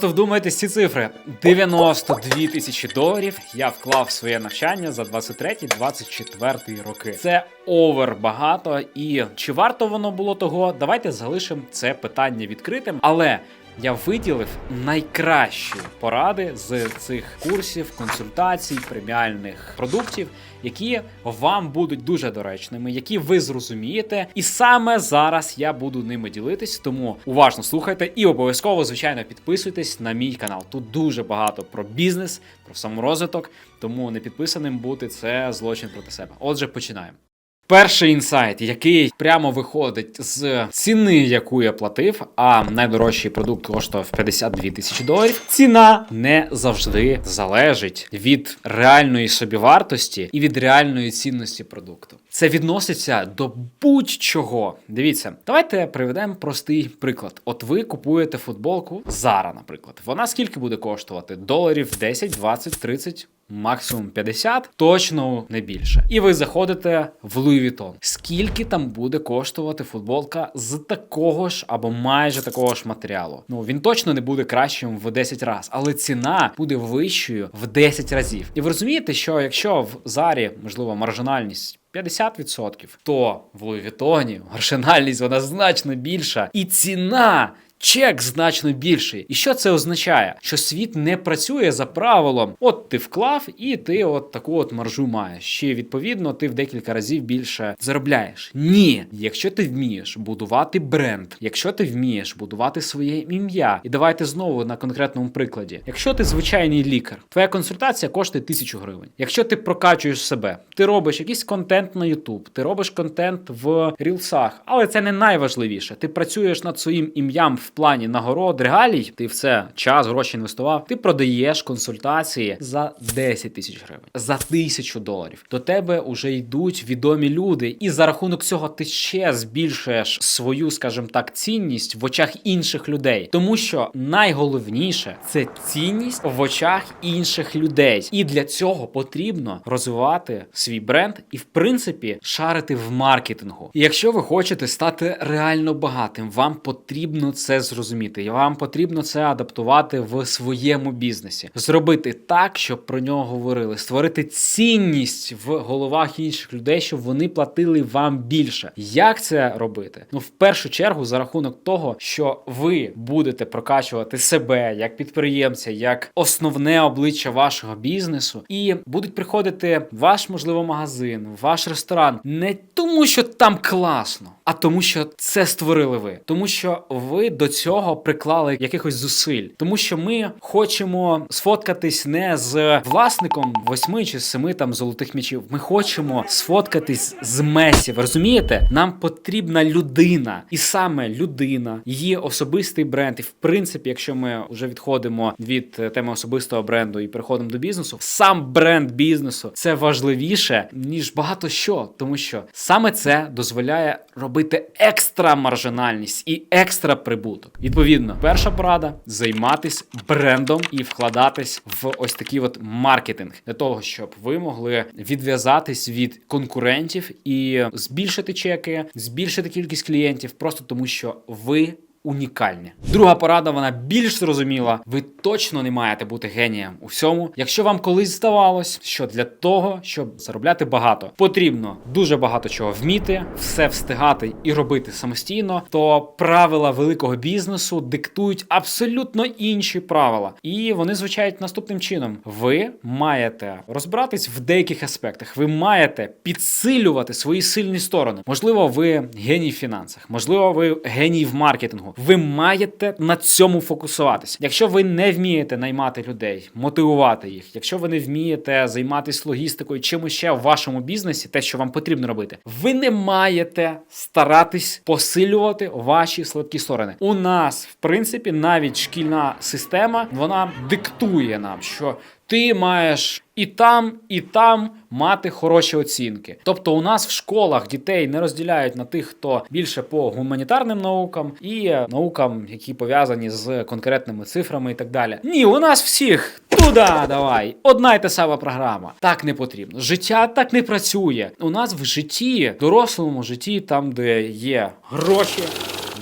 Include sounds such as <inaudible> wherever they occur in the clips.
Просто вдумайтесь ці цифри: 92 тисячі доларів я вклав в своє навчання за 23-24 роки. Це овер багато. І чи варто воно було того? Давайте залишимо це питання відкритим. Але я виділив найкращі поради з цих курсів, консультацій, преміальних продуктів, які вам будуть дуже доречними, які ви зрозумієте. І саме зараз я буду ними ділитись. Тому уважно слухайте і обов'язково, звичайно, підписуйтесь на мій канал. Тут дуже багато про бізнес, про саморозвиток. Тому не підписаним бути це злочин проти себе. Отже, починаємо. Перший інсайт, який прямо виходить з ціни, яку я платив, а найдорожчий продукт коштував 52 тисячі доларів. Ціна не завжди залежить від реальної собівартості і від реальної цінності продукту. Це відноситься до будь-чого. Дивіться, давайте приведемо простий приклад. От ви купуєте футболку Zara, наприклад. Вона скільки буде коштувати? Доларів 10, 20, 30? Максимум 50, точно не більше. І ви заходите в Louis Vuitton. Скільки там буде коштувати футболка з такого ж або майже такого ж матеріалу? Ну він точно не буде кращим в 10 разів, але ціна буде вищою в 10 разів. І ви розумієте, що якщо в Зарі можливо маржинальність. 50%, то в Луї Вітоні <laughs> маржинальність вона значно більша, і ціна чек значно більший. І що це означає? Що світ не працює за правилом: от ти вклав, і ти от таку от маржу маєш. Ще відповідно ти в декілька разів більше заробляєш. Ні, якщо ти вмієш будувати бренд, якщо ти вмієш будувати своє ім'я, і давайте знову на конкретному прикладі. Якщо ти звичайний лікар, твоя консультація коштує тисячу гривень. Якщо ти прокачуєш себе, ти робиш якийсь контент на YouTube, ти робиш контент в рілсах, але це не найважливіше. Ти працюєш над своїм ім'ям в плані нагород, регалій, ти в це час, гроші інвестував. Ти продаєш консультації за 10 тисяч гривень, за тисячу доларів. До тебе вже йдуть відомі люди, і за рахунок цього ти ще збільшуєш свою, скажімо так, цінність в очах інших людей, тому що найголовніше це цінність в очах інших людей, і для цього потрібно розвивати свій бренд і, в принципі, шарити в маркетингу. І якщо ви хочете стати реально багатим, вам потрібно це зрозуміти, і вам потрібно це адаптувати в своєму бізнесі, зробити так, щоб про нього говорили, створити цінність в головах інших людей, щоб вони платили вам більше. Як це робити? Ну, в першу чергу, за рахунок того, що ви будете прокачувати себе як підприємця, як основне обличчя вашого бізнесу, і будуть приходити ваш можливо магазин, ваш ресторан, не тому, що там класно, а тому, що це створили ви, тому що ви до цього приклали якихось зусиль, тому що ми хочемо сфоткатись не з власником восьми чи семи там золотих м'ячів. Ми хочемо сфоткатись з Месі. Ви розумієте? Нам потрібна людина, і саме людина, її особистий бренд. І в принципі, якщо ми вже відходимо від е, теми особистого бренду і переходимо до бізнесу, сам бренд бізнесу це важливіше ніж багато що, тому що саме це дозволяє робити екстра маржинальність і екстра прибуток. Відповідно, перша порада займатися брендом і вкладатись в ось такий от маркетинг для того, щоб ви могли відв'язатись від конкурентів і збільшити чеки, збільшити кількість клієнтів, просто тому що ви. Унікальні. Друга порада, вона більш зрозуміла. Ви точно не маєте бути генієм у всьому. Якщо вам колись здавалось, що для того, щоб заробляти багато, потрібно дуже багато чого вміти, все встигати і робити самостійно, то правила великого бізнесу диктують абсолютно інші правила. І вони звучають наступним чином: ви маєте розбиратись в деяких аспектах. Ви маєте підсилювати свої сильні сторони. Можливо, ви геній в фінансах, можливо, ви геній в маркетингу. Ви маєте на цьому фокусуватися. Якщо ви не вмієте наймати людей, мотивувати їх, якщо ви не вмієте займатися логістикою, чимось ще в вашому бізнесі, те, що вам потрібно робити, ви не маєте старатись посилювати ваші слабкі сторони. У нас, в принципі, навіть шкільна система вона диктує нам, що ти маєш і там, і там мати хороші оцінки. Тобто, у нас в школах дітей не розділяють на тих, хто більше по гуманітарним наукам і наукам, які пов'язані з конкретними цифрами і так далі. Ні, у нас всіх. Туди давай, одна й та сама програма. Так не потрібно. Життя так не працює. У нас в житті, дорослому житті, там, де є гроші,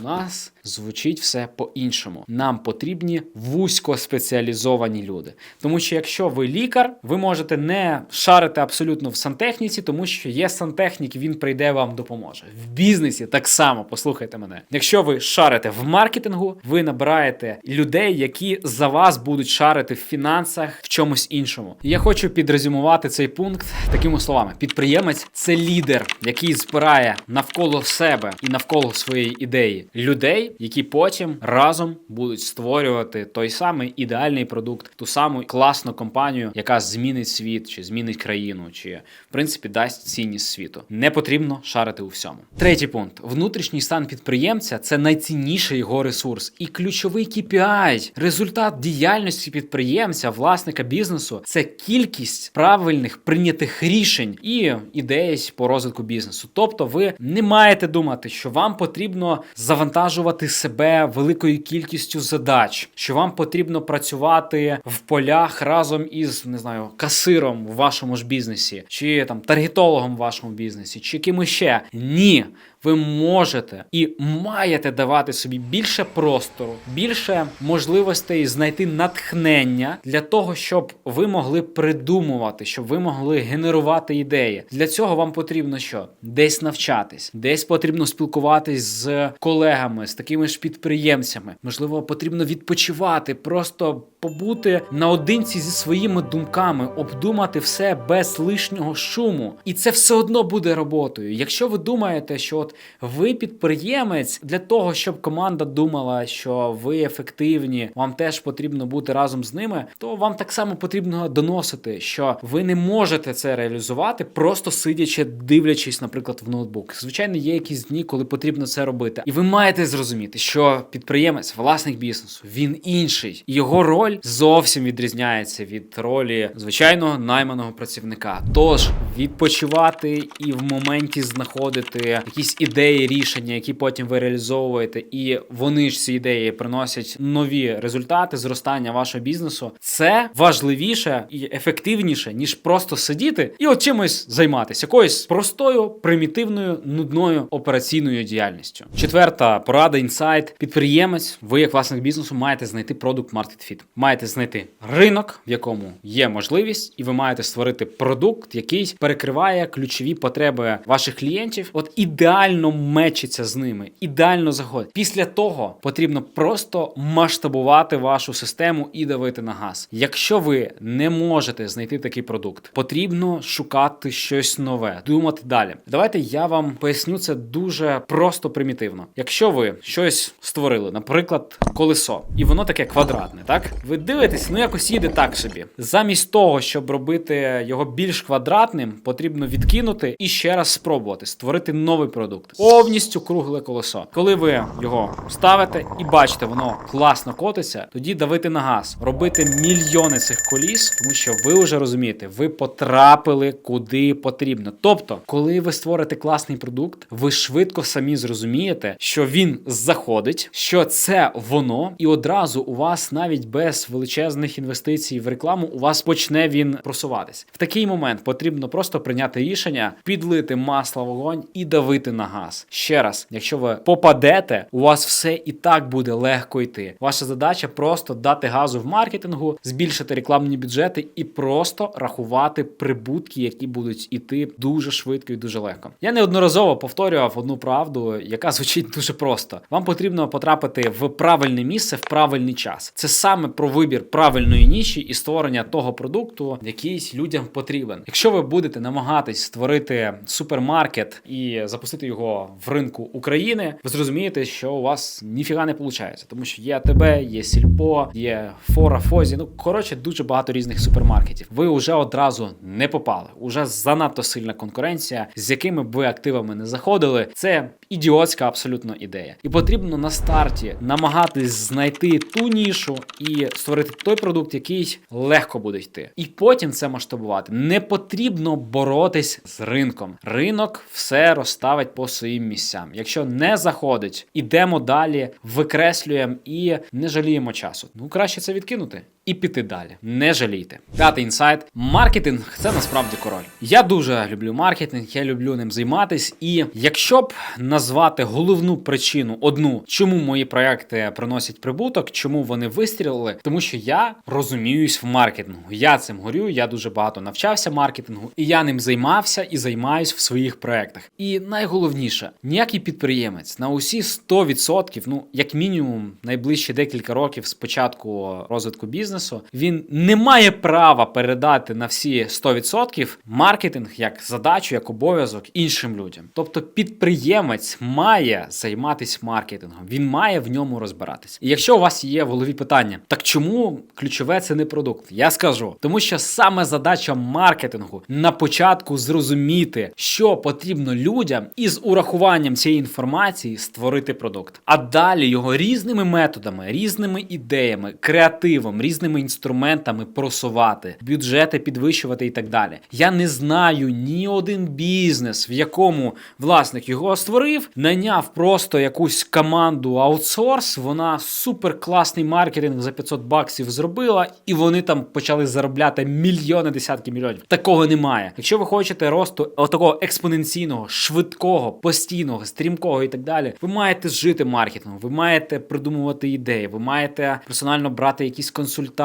у нас звучить все по-іншому. Нам потрібні вузькоспеціалізовані люди. Тому що якщо ви лікар, ви можете не шарити абсолютно в сантехніці, тому що є сантехнік, він прийде вам допоможе. В бізнесі так само, послухайте мене. Якщо ви шарите в маркетингу, ви набираєте людей, які за вас будуть шарити в фінансах в чомусь іншому. Я хочу підрезюмувати цей пункт такими словами: підприємець це лідер, який збирає навколо себе і навколо своєї ідеї людей, які потім разом будуть створювати той самий ідеальний продукт, ту саму класну компанію, яка змінить світ, чи змінить країну, чи в принципі дасть цінність світу. Не потрібно шарити у всьому. Третій пункт: внутрішній стан підприємця це найцінніший його ресурс і ключовий KPI. результат діяльності підприємця, власника бізнесу це кількість правильних прийнятих рішень і ідеї по розвитку бізнесу. Тобто, ви не маєте думати, що вам потрібно завантажувати себе великою кількістю задач, що вам потрібно працювати в полях разом із не знаю касиром в вашому ж бізнесі, чи там таргетологом в вашому бізнесі, чи кимось ще. Ні. Ви можете і маєте давати собі більше простору, більше можливостей знайти натхнення для того, щоб ви могли придумувати, щоб ви могли генерувати ідеї. Для цього вам потрібно що? Десь навчатись, десь потрібно спілкуватись з колегами, з такими ж підприємцями. Можливо, потрібно відпочивати, просто побути наодинці зі своїми думками, обдумати все без лишнього шуму. І це все одно буде роботою. Якщо ви думаєте, що от ви підприємець для того, щоб команда думала, що ви ефективні, вам теж потрібно бути разом з ними, то вам так само потрібно доносити, що ви не можете це реалізувати, просто сидячи, дивлячись, наприклад, в ноутбук. Звичайно, є якісь дні, коли потрібно це робити, і ви маєте зрозуміти, що підприємець, власник бізнесу, він інший, його роль зовсім відрізняється від ролі звичайного найманого працівника. Тож відпочивати і в моменті знаходити якісь ідеї, рішення, які потім ви реалізовуєте, і вони ж ці ідеї приносять нові результати зростання вашого бізнесу. Це важливіше і ефективніше, ніж просто сидіти і от чимось займатися, якоюсь простою, примітивною, нудною операційною діяльністю. Четверта порада, інсайт. Підприємець, ви як власник бізнесу, маєте знайти продукт Fit. Маєте знайти ринок, в якому є можливість, і ви маєте створити продукт, який перекриває ключові потреби ваших клієнтів. От ідеально мечиться з ними, ідеально заходить. Після того потрібно просто масштабувати вашу систему і давити на газ. Якщо ви не можете знайти такий продукт, потрібно шукати щось нове, думати далі. Давайте я вам поясню це дуже просто примітивно. Якщо ви щось створили, наприклад, колесо, і воно таке квадратне, так ви дивитесь, ну якось їде так собі. Замість того, щоб робити його більш квадратним, потрібно відкинути і ще раз спробувати створити новий продукт. Повністю кругле колесо. Коли ви його ставите і бачите, воно класно котиться, тоді давити на газ, робити мільйони цих коліс, тому що ви вже розумієте, ви потрапили куди потрібно. Тобто, коли ви створите класний продукт, ви швидко самі зрозумієте, що він заходить, що це воно, і одразу у вас навіть без величезних інвестицій в рекламу у вас почне він просуватись. В такий момент потрібно просто прийняти рішення, підлити масло в вогонь і давити на газ. Ще раз, якщо ви попадете, у вас все і так буде легко йти. Ваша задача просто дати газу в маркетингу, збільшити рекламні бюджети і просто рахувати прибутки, які будуть іти дуже швидко і дуже легко. Я неодноразово повторював одну правду, яка звучить дуже просто. Вам потрібно потрапити в правильне місце в правильний час. Це саме вибір правильної ніші і створення того продукту, який людям потрібен. Якщо ви будете намагатись створити супермаркет і запустити його в ринку України, ви зрозумієте, що у вас ніфіга не виходить, тому що є АТБ, є Сільпо, є Фора, Фозі. Ну коротше, дуже багато різних супермаркетів. Ви вже одразу не попали. Уже занадто сильна конкуренція, з якими б ви активами не заходили. Це ідіотська абсолютно ідея. І потрібно на старті намагатись знайти ту нішу і створити той продукт, який легко буде йти. І потім це масштабувати. Не потрібно боротись з ринком. Ринок все розставить по своїм місцям. Якщо не заходить, ідемо далі, викреслюємо і не жаліємо часу. Ну краще це відкинути і піти далі. Не жалійте. П'ятий інсайт. Маркетинг це насправді король. Я дуже люблю маркетинг, я люблю ним займатись. І якщо б назвати головну причину, одну, чому мої проекти приносять прибуток, чому вони вистрілили, тому що я розуміюсь в маркетингу. Я цим горю, я дуже багато навчався маркетингу, і я ним займався і займаюсь в своїх проектах. І найголовніше, ніякий підприємець на усі 100%, ну як мінімум, найближчі декілька років з початку розвитку бізнесу, він не має права передати на всі 100% маркетинг як задачу, як обов'язок іншим людям. Тобто підприємець має займатися маркетингом, він має в ньому розбиратися. І якщо у вас є в голові питання, так чому ключове це не продукт? Я скажу, тому що саме задача маркетингу на початку зрозуміти, що потрібно людям, і з урахуванням цієї інформації створити продукт. А далі його різними методами, різними ідеями, креативом, різними інструментами просувати, бюджети підвищувати і так далі. Я не знаю ні один бізнес, в якому власник його створив, наняв просто якусь команду аутсорс. Вона супер класний маркетинг за 500 баксів зробила, і вони там почали заробляти мільйони, десятки мільйонів. Такого немає. Якщо ви хочете росту отакого експоненційного, швидкого, постійного, стрімкого і так далі, ви маєте жити маркетингом, ви маєте придумувати ідеї, ви маєте персонально брати якісь консультації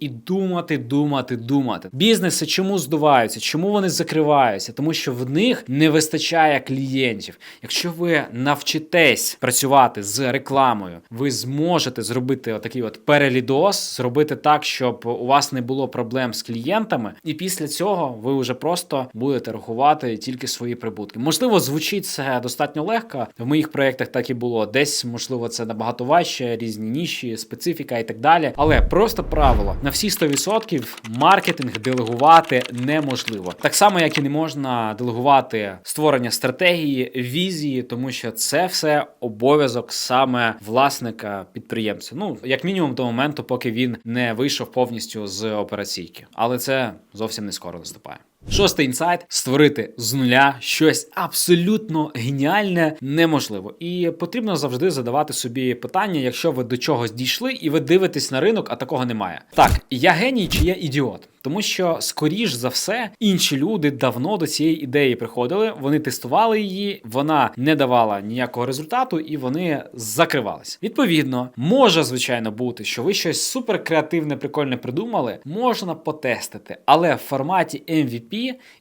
і думати, думати, думати. Бізнеси чому здуваються? Чому вони закриваються? Тому що в них не вистачає клієнтів. Якщо ви навчитесь працювати з рекламою, ви зможете зробити отакий от перелідос, зробити так, щоб у вас не було проблем з клієнтами, і після цього ви вже просто будете рахувати тільки свої прибутки. Можливо, звучить це достатньо легко. В моїх проєктах так і було. Десь можливо це набагато важче, різні ніші, специфіка і так далі. Але просто правило на всі 100% маркетинг делегувати неможливо. Так само, як і не можна делегувати створення стратегії, візії, тому що це все обов'язок саме власника підприємця. Ну як мінімум до моменту, поки він не вийшов повністю з операційки, але це зовсім не скоро наступає. Шостий інсайт створити з нуля щось абсолютно геніальне неможливо. І потрібно завжди задавати собі питання, якщо ви до чогось дійшли і ви дивитесь на ринок, а такого немає. Так, я геній чи я ідіот? Тому що, скоріш за все, інші люди давно до цієї ідеї приходили, вони тестували її, вона не давала ніякого результату, і вони закривалися. Відповідно, може звичайно бути, що ви щось супер креативне, прикольне придумали, можна потестити, але в форматі MVP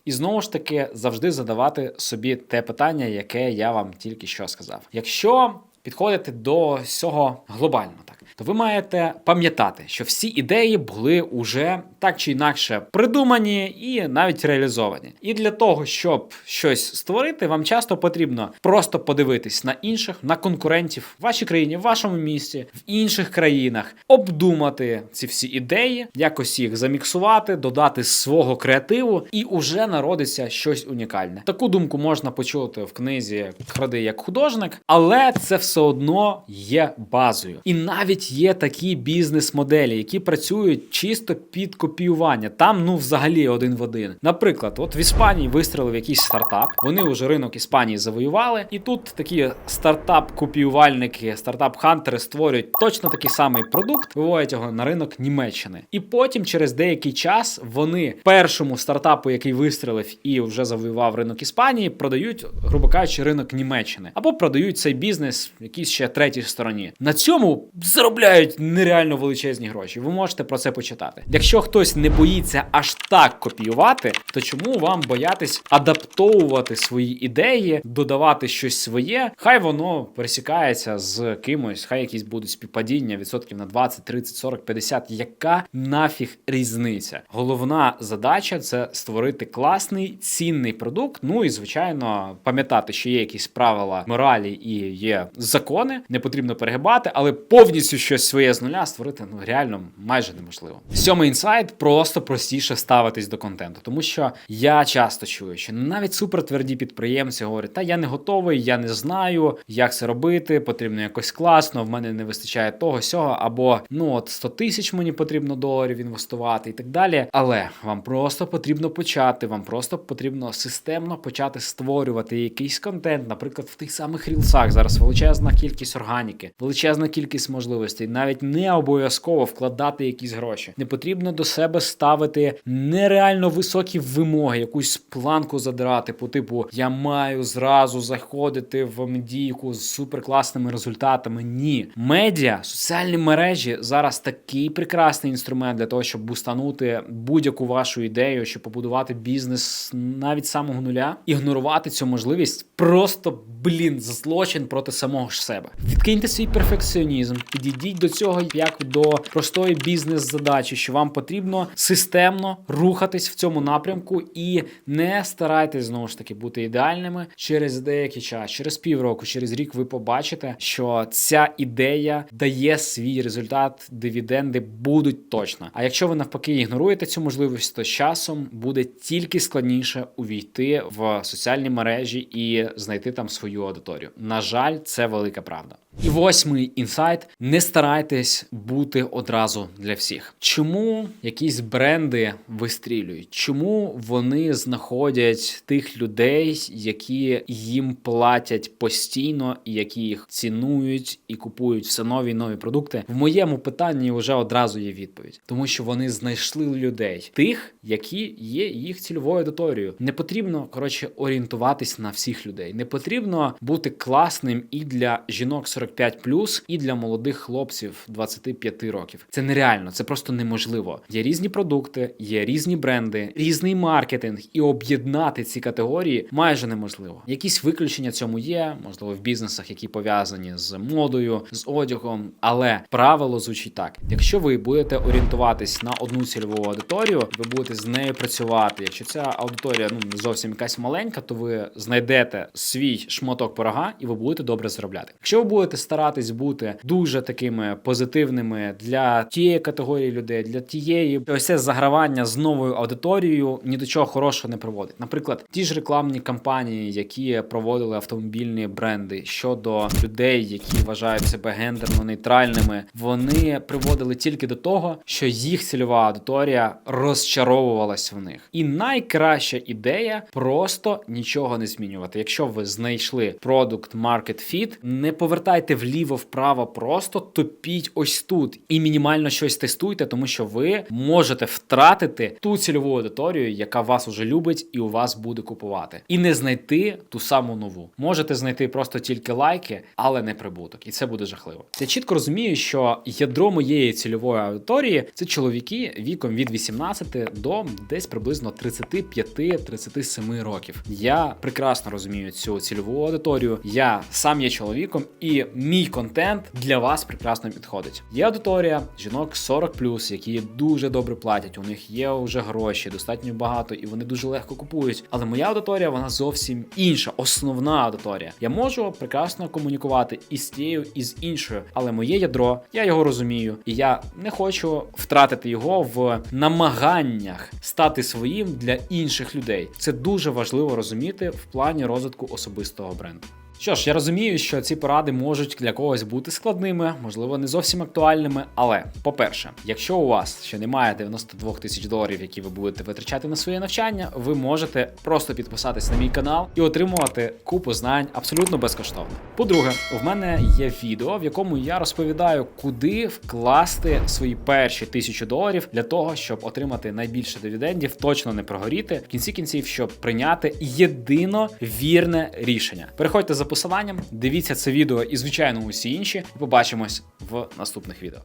і знову ж таки завжди задавати собі те питання, яке я вам тільки що сказав. Якщо підходити до всього глобально, так то ви маєте пам'ятати, що всі ідеї були уже так чи інакше придумані і навіть реалізовані. І для того, щоб щось створити, вам часто потрібно просто подивитись на інших, на конкурентів в вашій країні, в вашому місті, в інших країнах, обдумати ці всі ідеї, якось їх заміксувати, додати свого креативу, і уже народиться щось унікальне. Таку думку можна почути в книзі Кради як художник, але це все одно є базою. І навіть є такі бізнес-моделі, які працюють чисто під копіювання. Там ну взагалі один в один. Наприклад, от в Іспанії вистрілив якийсь стартап. Вони вже ринок Іспанії завоювали, і тут такі стартап-копіювальники, стартап-хантери створюють точно такий самий продукт, виводять його на ринок Німеччини. І потім, через деякий час, вони першому стартапу, який вистрілив і вже завоював ринок Іспанії, продають, грубо кажучи, ринок Німеччини або продають цей бізнес якійсь ще третій стороні. На цьому заробляють нереально величезні гроші. Ви можете про це почитати. Якщо хтось не боїться аж так копіювати, то чому вам боятись адаптовувати свої ідеї, додавати щось своє? Хай воно пересікається з кимось, хай якісь будуть співпадіння відсотків на 20, 30, 40, 50. Яка нафіг різниця? Головна задача це створити класний цінний продукт. Ну і звичайно, пам'ятати, що є якісь правила моралі і є закони, не потрібно перегибати, але повністю щось своє з нуля створити ну реально майже неможливо. Сьомий інсайт просто простіше ставитись до контенту, тому що я часто чую, що навіть супертверді підприємці говорять, та я не готовий, я не знаю, як це робити, потрібно якось класно, в мене не вистачає того сього, або ну от 100 тисяч мені потрібно доларів інвестувати і так далі. Але вам просто потрібно почати, вам просто потрібно системно почати створювати якийсь контент, наприклад, в тих самих рілсах зараз величезна кількість органіки, величезна кількість можливостей. Можливостей, навіть не обов'язково вкладати якісь гроші. Не потрібно до себе ставити нереально високі вимоги, якусь планку задирати по типу Я маю зразу заходити в медійку з суперкласними результатами. Ні, медіа, соціальні мережі зараз такий прекрасний інструмент для того, щоб бустанути будь-яку вашу ідею, щоб побудувати бізнес навіть самого нуля. Ігнорувати цю можливість просто блін злочин проти самого ж себе. Відкиньте свій перфекціонізм, підійдіть до цього як до простої бізнес-задачі, що вам потрібно системно рухатись в цьому напрямку і не старайтесь знову ж таки бути ідеальними через деякий час, через півроку, через рік ви побачите, що ця ідея дає свій результат, дивіденди будуть точно. А якщо ви навпаки ігноруєте цю можливість, то з часом буде тільки складніше увійти в соціальні мережі і знайти там свою аудиторію. На жаль, це велика правда. І восьмий інсайт: не старайтесь бути одразу для всіх. Чому якісь бренди вистрілюють? Чому вони знаходять тих людей, які їм платять постійно, і які їх цінують і купують все нові і нові продукти? В моєму питанні вже одразу є відповідь, тому що вони знайшли людей, тих, які є їх цільовою аудиторією. Не потрібно коротше орієнтуватись на всіх людей. Не потрібно бути класним і для жінок 45+, і для молодих хлопців 25 років. Це нереально, це просто неможливо. Є різні продукти, є різні бренди, різний маркетинг, і об'єднати ці категорії майже неможливо. Якісь виключення цьому є, можливо, в бізнесах, які пов'язані з модою, з одягом. Але правило звучить так: якщо ви будете орієнтуватись на одну цільову аудиторію, ви будете з нею працювати. Якщо ця аудиторія ну не зовсім якась маленька, то ви знайдете свій шматок порога і ви будете добре заробляти. Якщо ви будете старатись бути дуже такими позитивними для тієї категорії людей, для тієї ось загравання з новою аудиторією ні до чого хорошого не приводить. Наприклад, ті ж рекламні кампанії, які проводили автомобільні бренди щодо людей, які вважають себе гендерно нейтральними, вони приводили тільки до того, що їх цільова аудиторія розчаровувалась в них. І найкраща ідея просто нічого не змінювати. Якщо ви знайшли продукт market fit, не повертайте вліво вправо, просто топіть ось тут і мінімально щось тестуйте, тому що ви можете втратити ту цільову аудиторію, яка вас уже любить і у вас буде купувати, і не знайти ту саму нову. Можете знайти просто тільки лайки, але не прибуток, і це буде жахливо. Я чітко розумію, що ядро моєї цільової аудиторії це чоловіки віком від 18 до десь приблизно 35-37 років. Я прекрасно розумію цю цільову аудиторію. Я сам є чоловіком, і мій контент для вас прекрасно підходить. Є аудиторія жінок 40+, які дуже добре платять. У них є вже гроші, достатньо багато, і вони дуже легко купують. Але моя аудиторія вона зовсім інша, основна аудиторія. Я можу прекрасно комунікувати і з тією, і з іншою, але моє ядро, я його розумію, і я не хочу втратити його в намаганнях стати своїм для інших людей. Це дуже важливо розуміти в плані розвитку особистого бренду. Що ж, я розумію, що ці поради можуть для когось бути складними, можливо, не зовсім актуальними. Але, по-перше, якщо у вас ще немає 92 тисяч доларів, які ви будете витрачати на своє навчання, ви можете просто підписатись на мій канал і отримувати купу знань абсолютно безкоштовно. По-друге, в мене є відео, в якому я розповідаю, куди вкласти свої перші тисячу доларів для того, щоб отримати найбільше дивідендів, точно не прогоріти в кінці кінців, щоб прийняти єдино вірне рішення. Переходьте посиланням, дивіться це відео і, звичайно, усі інші. Побачимось в наступних відео.